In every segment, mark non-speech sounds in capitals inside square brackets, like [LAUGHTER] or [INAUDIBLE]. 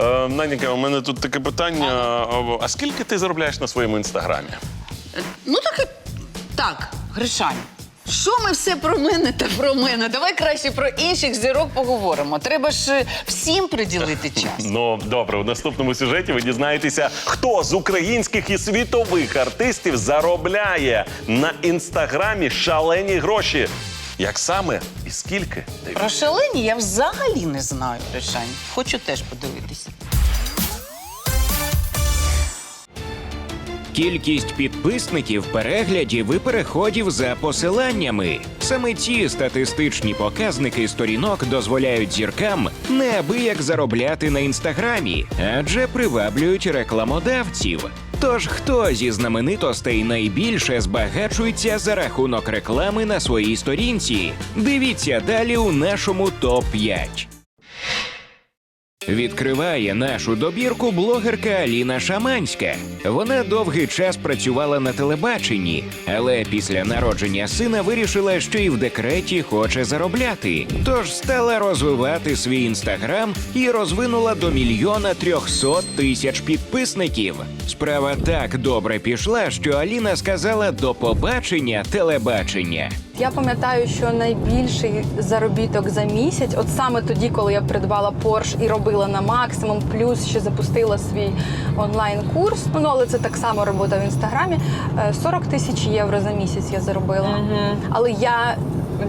Е, Наденька, у мене тут таке питання. А скільки ти заробляєш на своєму інстаграмі? Ну так і так, Гришань. Що ми все про мене та про мене? Давай краще про інших зірок поговоримо. Треба ж е, всім приділити [LAUGHS] час. Ну добре, у наступному сюжеті ви дізнаєтеся, хто з українських і світових артистів заробляє на інстаграмі шалені гроші. Як саме і скільки? Про шалені я взагалі не знаю, Гришань. Хочу теж подивитися. Кількість підписників, переглядів і переходів за посиланнями. Саме ці статистичні показники сторінок дозволяють зіркам неабияк заробляти на інстаграмі, адже приваблюють рекламодавців. Тож хто зі знаменитостей найбільше збагачується за рахунок реклами на своїй сторінці? Дивіться далі у нашому топ 5 Відкриває нашу добірку блогерка Аліна Шаманська. Вона довгий час працювала на телебаченні, але після народження сина вирішила, що і в декреті хоче заробляти. Тож стала розвивати свій інстаграм і розвинула до мільйона трьохсот тисяч підписників. Справа так добре пішла, що Аліна сказала до побачення телебачення. Я пам'ятаю, що найбільший заробіток за місяць, от саме тоді, коли я придбала Porsche і робила на максимум, плюс ще запустила свій онлайн-курс. Ну але це так само робота в інстаграмі. е, 40 тисяч євро за місяць я заробила. Але я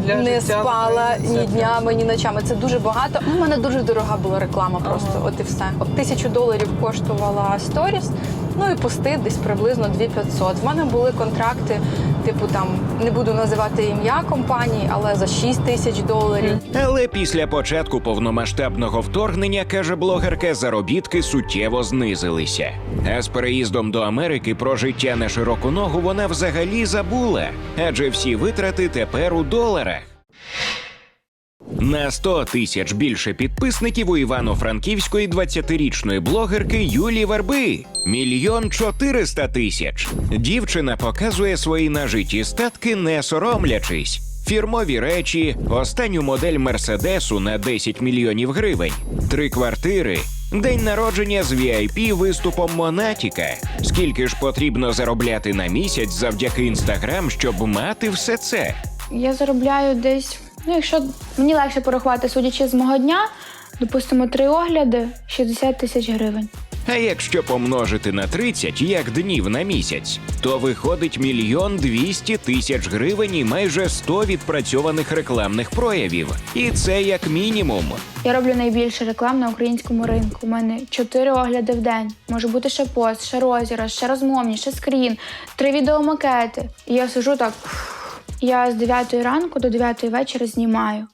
Для не життя, спала ні днями, ні ночами. Це дуже багато. У мене дуже дорога була реклама. Просто от і все. От тисячу доларів коштувала сторіс. Ну і пости десь приблизно 2500. В мене були контракти, типу там не буду називати ім'я компанії, але за 6 тисяч доларів. Але після початку повномасштабного вторгнення, каже блогерка, заробітки суттєво знизилися. А з переїздом до Америки про життя на широку ногу вона взагалі забула, адже всі витрати тепер у доларах. На 100 тисяч більше підписників у Івано-Франківської 20-річної блогерки Юлі Верби. Мільйон 400 тисяч. Дівчина показує свої нажиті статки, не соромлячись. Фірмові речі, останню модель Мерседесу на 10 мільйонів гривень, три квартири, день народження з VIP виступом Монатіка. Скільки ж потрібно заробляти на місяць завдяки інстаграм, щоб мати все це? Я заробляю десь, ну якщо мені легше порахувати, судячи з мого дня, допустимо, три огляди 60 тисяч гривень. А якщо помножити на 30 як днів на місяць, то виходить мільйон двісті тисяч гривень і майже 100 відпрацьованих рекламних проявів. І це як мінімум. Я роблю найбільше реклам на українському ринку. У мене чотири огляди в день. Може бути ще пост, ще розіграш, ще розмовні, ще скрін, три відеомакети. І я сижу так. Я з 9 ранку до 9 вечора знімаю.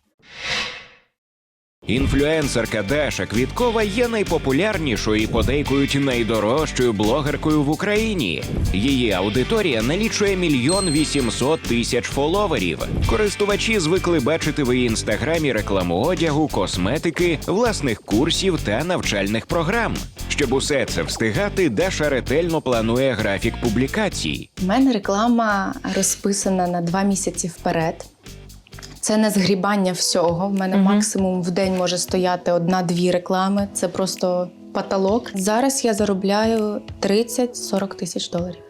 Інфлюенсерка Даша Квіткова є найпопулярнішою і подейкують найдорожчою блогеркою в Україні. Її аудиторія налічує мільйон вісімсот тисяч фоловерів. Користувачі звикли бачити в її інстаграмі рекламу одягу, косметики, власних курсів та навчальних програм. Щоб усе це встигати, Даша ретельно планує графік публікацій. У мене реклама розписана на два місяці вперед. Це не згрібання всього. В мене максимум в день може стояти одна-дві реклами. Це просто потолок. Зараз я заробляю 30-40 тисяч доларів.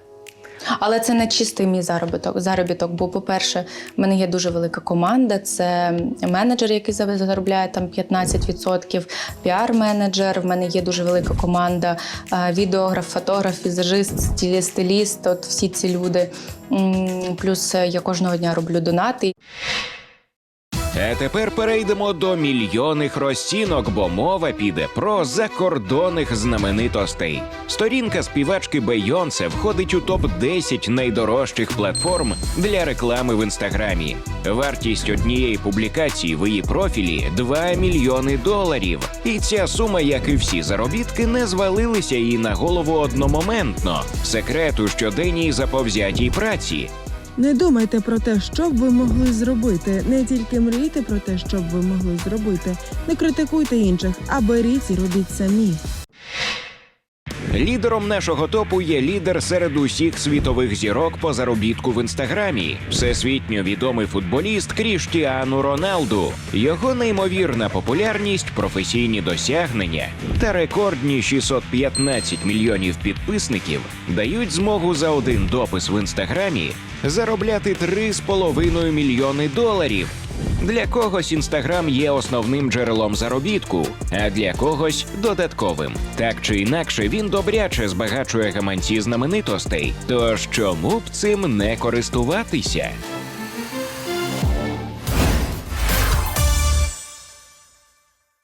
Але це не чистий мій заробіток. заробіток. Бо, по-перше, в мене є дуже велика команда. Це менеджер, який заробляє там 15%, піар-менеджер. В мене є дуже велика команда, е, відеограф, фотограф, візажист, стилі- стиліст. От всі ці люди. Плюс я кожного дня роблю донати. Тепер перейдемо до мільйонних розцінок, бо мова піде про закордонних знаменитостей. Сторінка співачки Бейонсе входить у топ 10 найдорожчих платформ для реклами в інстаграмі. Вартість однієї публікації в її профілі 2 мільйони доларів. І ця сума, як і всі заробітки, не звалилися їй на голову одномоментно. Секрет у щоденній заповзятій праці. Не думайте про те, що б ви могли зробити. Не тільки мрійте про те, що б ви могли зробити. Не критикуйте інших, а беріть і робіть самі. Лідером нашого топу є лідер серед усіх світових зірок по заробітку в інстаграмі, всесвітньо відомий футболіст Кріштіану Роналду. Його неймовірна популярність, професійні досягнення та рекордні 615 мільйонів підписників дають змогу за один допис в інстаграмі заробляти 3,5 мільйони доларів. Для когось інстаграм є основним джерелом заробітку, а для когось додатковим. Так чи інакше, він добряче збагачує гаманці знаменитостей. Тож чому б цим не користуватися?